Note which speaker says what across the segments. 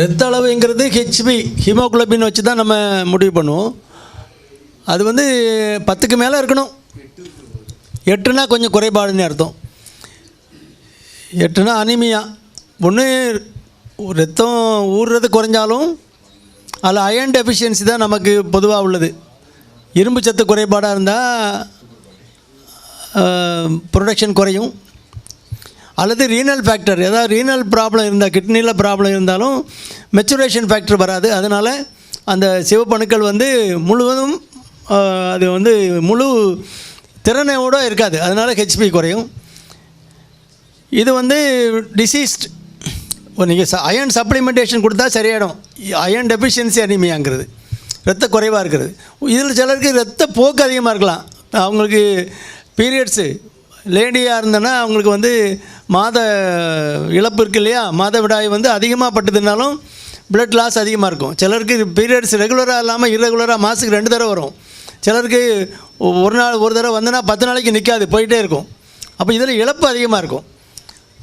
Speaker 1: ரத்த அளவுங்கிறது HP haemoglobin வச்சு தான் நம்ம முடிவு பண்ணுவோம். அது வந்து பத்துக்கு மேலே இருக்கணும். எட்டுனா கொஞ்சம் குறைபாடுன்னு அர்த்தம். எட்டுனா அனிமியா ஒன்று ரத்தம் ஊறுறது குறைஞ்சாலும் அதில் அயன் டெஃபிஷியன்சி தான் நமக்கு பொதுவாக உள்ளது. இரும்பு சத்து குறைபாடாக இருந்தால் ப்ரொடக்ஷன் குறையும். அல்லது ரீனல் ஃபேக்டர் ஏதாவது ரீனல் ப்ராப்ளம் இருந்தால் கிட்னியில் ப்ராப்ளம் இருந்தாலும் மெச்சுரேஷன் ஃபேக்டர் வராது. அதனால் அந்த சிவப்பணுக்கள் வந்து முழுவதும் அது வந்து முழு திறனையோடு இருக்காது. அதனால் ஹெச்பி குறையும். இது வந்து டிசீஸ்ட் நீங்கள் அயன் சப்ளிமெண்டேஷன் கொடுத்தா சரியாயிடும். அயன் டெஃபிஷியன்சி அனிமியாங்கிறது ரத்த குறைவாக இருக்கிறது. இதில் சிலருக்கு ரத்த போக்கு அதிகமாக இருக்கலாம். அவங்களுக்கு பீரியட்ஸு லேடியாக இருந்தனா அவங்களுக்கு வந்து மாத இழப்பு இருக்கு இல்லையா? மாதவிடாய் வந்து அதிகமாக பட்டதுனாலும் பிளட் லாஸ் அதிகமாக இருக்கும். சிலருக்கு பீரியட்ஸ் ரெகுலராக இல்லாமல் irregular-ஆ மாதத்துக்கு ரெண்டு தடவை வரும். சிலருக்கு ஒரு நாள் ஒரு தடவை வந்தனா பத்து நாளைக்கு நிற்காது போயிட்டே இருக்கும். அப்போ இதில் இழப்பு அதிகமாக இருக்கும்.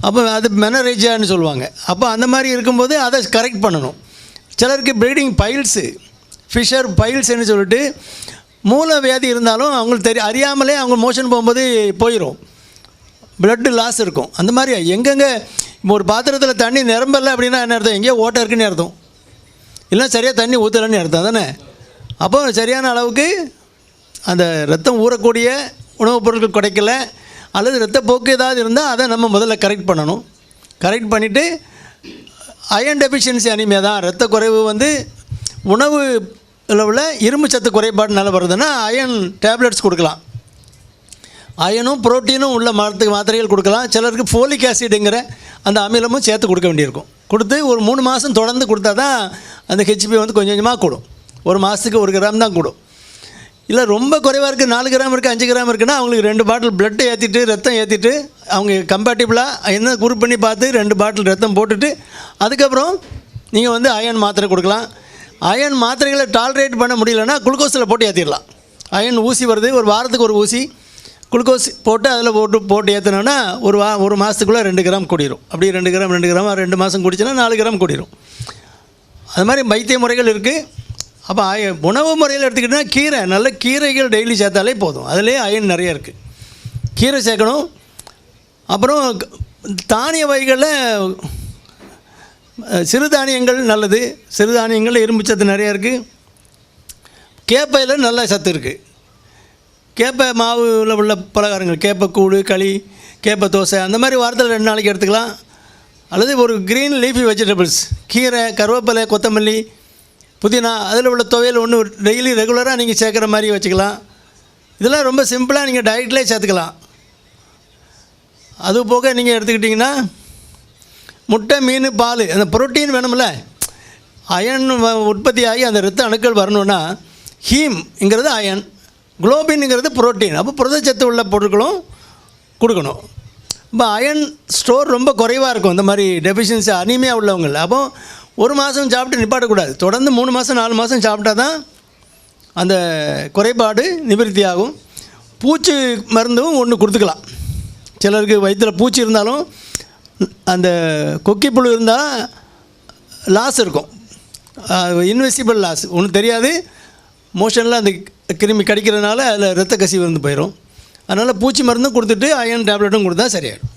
Speaker 1: அப்போ அது மெனரேஜான்னு சொல்லுவாங்க. அப்போ அந்த மாதிரி இருக்கும்போது அதை கரெக்ட் பண்ணணும். சிலருக்கு ப்ளீடிங் பைல்ஸு ஃபிஷர் பைல்ஸ்ன்னு சொல்லிட்டு மூல வியாதி இருந்தாலும் அவங்களுக்கு தெரிய அறியாமலே அவங்க மோஷன் போகும்போது போயிடும் பிளட்டு லாஸ் இருக்கும். அந்த மாதிரி எங்கெங்கே இப்போ ஒரு பாத்திரத்தில் தண்ணி நிரம்பலை அப்படின்னா என்ன அர்த்தம்? எங்கேயோ ஓட்டை இருக்குன்னு அர்த்தம். இல்லை சரியாக தண்ணி ஊற்றலைன்னு அர்த்தம் தானே? அப்போ சரியான அளவுக்கு அந்த ரத்தம் ஊறக்கூடிய உணவுப் பொருட்கள் கிடைக்கல. அல்லது ரத்தப்போக்கு ஏதாவது இருந்தால் அதை நம்ம முதல்ல கரெக்ட் பண்ணணும். கரெக்ட் பண்ணிவிட்டு அயன் டெஃபிஷியன்சி அனிமியா தான். ரத்த குறைவு வந்து உணவு அளவில் இரும்பு சத்து குறைபாடுனால வருதுன்னா அயன் டேப்லெட்ஸ் கொடுக்கலாம். அயனும் புரோட்டீனும் உள்ள மரத்துக்கு மாத்திரைகள் கொடுக்கலாம். சிலருக்கு ஃபோலிக் ஆசிடுங்கிற அந்த அமிலமும் சேர்த்து கொடுக்க வேண்டியிருக்கும். கொடுத்து ஒரு மூணு மாதம் தொடர்ந்து கொடுத்தா தான் அந்த ஹெச்பி வந்து கொஞ்சம் கொஞ்சமாக கூடும். ஒரு மாதத்துக்கு ஒரு கிராம் தான் கூடும். இல்லை ரொம்ப குறைவாக இருக்குது நாலு கிராம் இருக்குது அஞ்சு கிராம் இருக்குன்னா அவங்களுக்கு ரெண்டு பாட்டில் பிளட்டை ஏற்றிட்டு ரத்தம் ஏற்றிட்டு அவங்க கம்பேட்டிபிளாக என்ன குரூப் பண்ணி பார்த்து ரெண்டு பாட்டில் ரத்தம் போட்டுட்டு அதுக்கப்புறம் நீங்கள் வந்து அயன் மாத்திரை கொடுக்கலாம். அயன் மாத்திரைகளை டாலரேட் பண்ண முடியலன்னா குளுக்கோஸில் போட்டு ஏற்றிடலாம் அயன் ஊசி வருது. ஒரு வாரத்துக்கு ஒரு ஊசி. குளுக்கோஸ் போட்டு அதில் போட்டு போட்டு ஏற்றினோன்னா ஒரு வா ஒரு மாதத்துக்குள்ளே ரெண்டு கிராம் கூடிரும். அப்படியே ரெண்டு கிராம் ரெண்டு கிராம் ரெண்டு மாதம் குடிச்சுன்னா நாலு கிராம் கூடிரும். அது மாதிரி வைத்திய முறைகள் இருக்குது அப்போ அய உணவு முறையில் எடுத்துக்கிட்டிங்கன்னா கீரை நல்ல கீரைகள் டெய்லி சேர்த்தாலே போதும். அதுலேயே அயன் நிறைய இருக்குது கீரை சேர்க்கணும். அப்புறம் தானிய வகைகளில் சிறுதானியங்கள் நல்லது. சிறுதானியங்கள் இரும்பு சத்து நிறையா இருக்குது கேப்பையில் நல்ல சத்து இருக்குது கேப்பை மாவுல உள்ள பலகாரங்கள் கேப்பை கூழ் களி கேப்பை தோசை அந்த மாதிரி வாரத்தில் ரெண்டு நாளைக்கு எடுத்துக்கலாம். அல்லது ஒரு க்ரீன் லீஃபி வெஜிடபிள்ஸ் கீரை கருவேப்பிலை கொத்தமல்லி புதினா அதில் உள்ள துவையல் ஒன்று டெய்லி ரெகுலராக நீங்கள் சேர்க்குற மாதிரி வச்சுக்கலாம். இதெல்லாம் ரொம்ப சிம்பிளாக நீங்கள் டயட்லேயே சேர்த்துக்கலாம். அது போக நீங்கள் எடுத்துக்கிட்டிங்கன்னா முட்டை மீன் பால் அந்த புரோட்டீன் வேணும்ல அயன் வ- உற்பத்தி ஆகி அந்த ரத்த அணுக்கள் வரணுன்னா ஹீம்ங்கிறது அயன் குளோபின்ங்கிறது புரோட்டீன். அப்போ புரதச்சத்து உள்ள பொருட்களும் கொடுக்கணும். இப்போ அயன் ஸ்டோர் ரொம்ப குறைவாக இருக்கும். இந்த மாதிரி டெஃபிஷியன்சி அனிமையாக உள்ளவங்க அப்போ ஒரு மாதம் சாப்பிட்டு நிப்பாட்டக்கூடாது. தொடர்ந்து மூணு மாதம் நாலு மாதம் சாப்பிட்டா தான் அந்த குறைபாடு நிவர்த்தி ஆகும் பூச்சி மருந்தும் ஒன்று கொடுத்துக்கலாம். சிலருக்கு வயிற்றில் பூச்சி இருந்தாலும் அந்த கொக்கி புழு இருந்தால் லாஸ் இருக்கும். இன்வெசிபிள் லாஸ் ஒன்றும் தெரியாது. மோஷனில் அந்த கிருமி கடிக்கிறதுனால அதில் ரத்த கசிவு வந்து போயிடும் அதனால் பூச்சி மருந்தும் கொடுத்துட்டு அயன் டேப்லெட்டும் கொடுத்தா சரியாயிடும்.